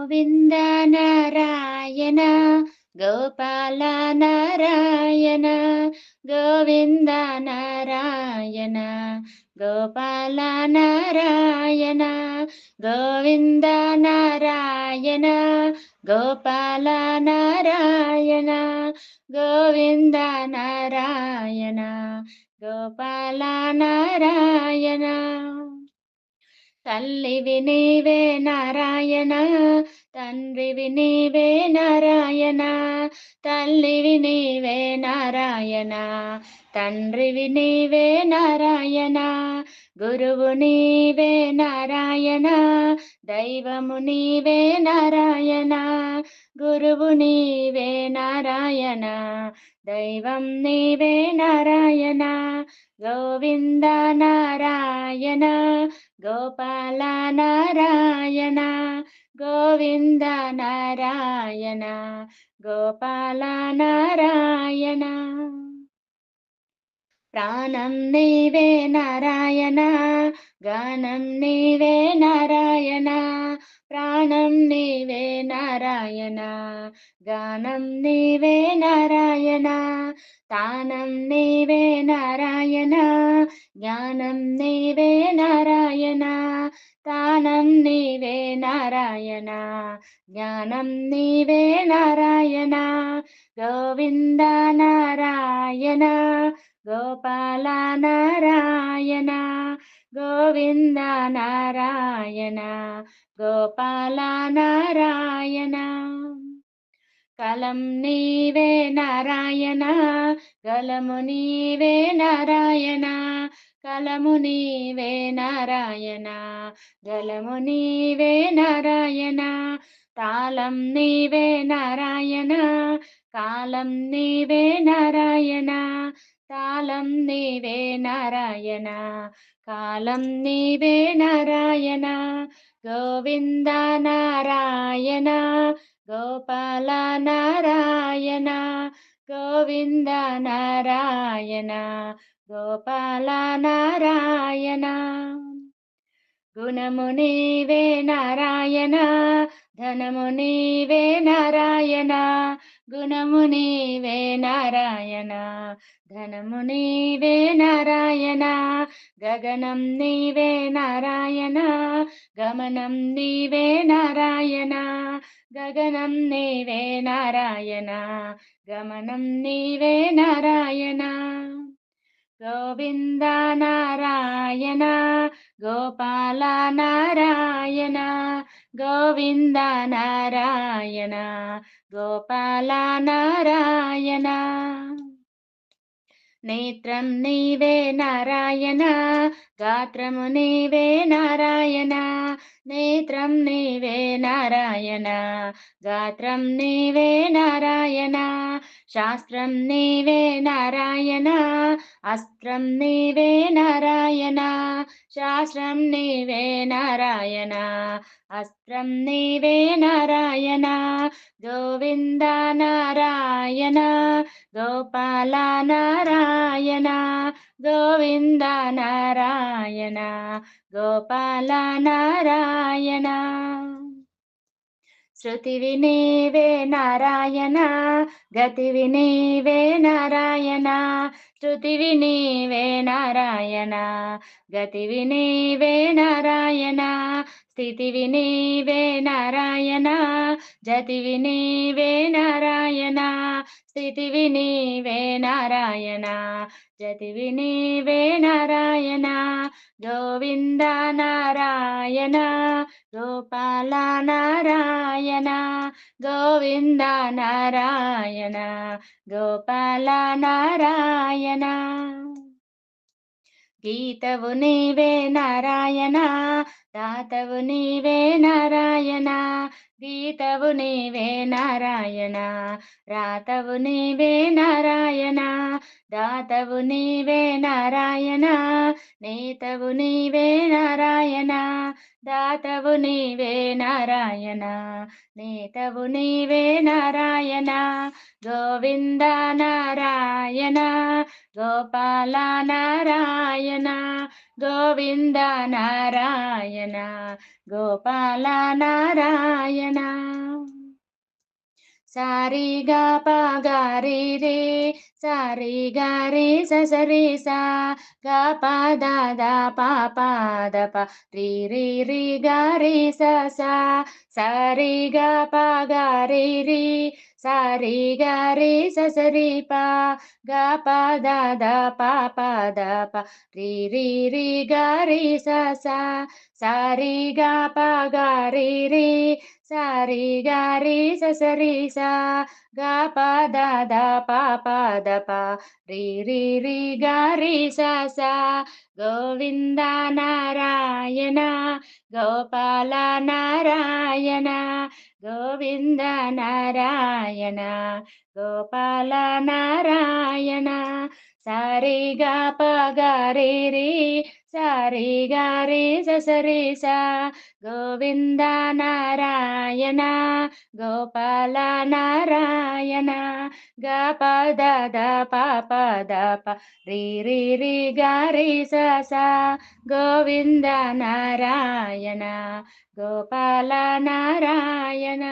గోవింద నారాయణ గోపాల నారాయణ గోవింద నారాయణ గోపాల నారాయణ గోవింద నారాయణ గోపాల నారాయణ గోవింద నారాయణ గోపాల నారాయణ. తల్లివి నీవే నారాయణ తండ్రివి నీవే నారాయణ తల్లివి నీవే నారాయణ తండ్రివి నీవే నారాయణ గురువు నీవే నారాయణ దైవము నీవే నారాయణ గురువు నీవే నారాయణ దైవం నీవే నారాయణ గోవింద నారాయణ గోపాల నారాయణ గోవింద నారాయణ గోపాల నారాయణ ప్రాణం నీవే నారాయణ గానం నీవే నారాయణ ప్రాణం నీవే నారాయణ గానం నీవే నారాయణ తానం నీవే నారాయణ జ్ఞానం నీవే నారాయణ. జ్ఞానం నీవే నారాయణ. గోవింద నారాయణ. గోపాల నారాయణ. గోవింద నారాయణ. గోపాల నారాయణ. కలం నీవే నారాయణ. గలము నీవే నారాయణ. కలము నీవే నారాయణ గలము నీవే నారాయణ. తాళం నీవే నారాయణ కాలం నీవే నారాయణ. తాళం నీవే నారాయణ కాలం నీవే నారాయణ. గోవింద నారాయణ గోపాల నారాయణ గోవింద నారాయణ. గోపాల నారాయణ గుణము నీవే నారాయణ ధనము నీవే నారాయణ గుణము నీవే నారాయణ ధనము నీవే నారాయణ గగనం నీవే నారాయణ గమనం నీవే నారాయణ గగనం నీవే నారాయణ గమనం నీవే నారాయణ. గోవింద నారాయణ గోపాల నారాయణ గోవింద నారాయణ గోపాల నారాయణ. నేత్రం నీవే నారాయణ గాత్రము నీవే నారాయణ నేత్రం నీవే నారాయణ గాత్రం నీవే నారాయణ శాస్త్రం నీవే నారాయణ. అస్త్రం నీవే నారాయణ శాస్త్రం నీవే నారాయణ అస్త్రం నీవే నారాయణ గోవింద నారాయణ గోపాల నారాయణ గోవింద నారాయణ గోపాల నారాయణ. శృతివి నీవే నారాయణ గతివి నీవే నారాయణ శృతివి నీవే నారాయణ గతివి నీవే నారాయణ స్థితివి నీవే నారాయణ జతివి నీవే నారాయణ స్థితివి నీవే నారాయణ జతివి నీవే నారాయణ గోవింద నారాయణ గోపాల నారాయణ గోవింద నారాయణ గోపాల నారాయణ గీతవు నీవే నారాయణ దాతవు నీవే నారాయణ గీతవు నీవే నారాయణ రాతవు నీవే నారాయణ దాతవు నీవే నారాయణ నేతవు నీవే నారాయణ దాతవు నీవే నారాయణ నేతవు నీవే నారాయణ గోవింద నారాయణ గోపాల నారాయణ గోవింద నారాయణ గోపాల నారాయణ సారి గా పగారి రే సారి గారి ససరి సా గా పద ద ప ద ప రి రి రి గారి స సా సారి గా పగారి రి సారి గారి ససరి ప గా పద ద ప పద ప రి రి రి గారి స సా సారి గా రే రి సారి గారి ససరి సా గా ప ద ప ప ద ప రి రి రి గారి స సా గోవింద నారాయణ గోపాల నారాయణ గోవింద నారాయణ గోపాల నారాయణ సారే గా పగా రే రే సారే గా రే ససరి సా గోవింద నారాయణ గోపాల నారాయణ. గ పద ద ప పద ప రి రి రి గా రే సా. గోవింద నారాయణ గోపాల నారాయణ.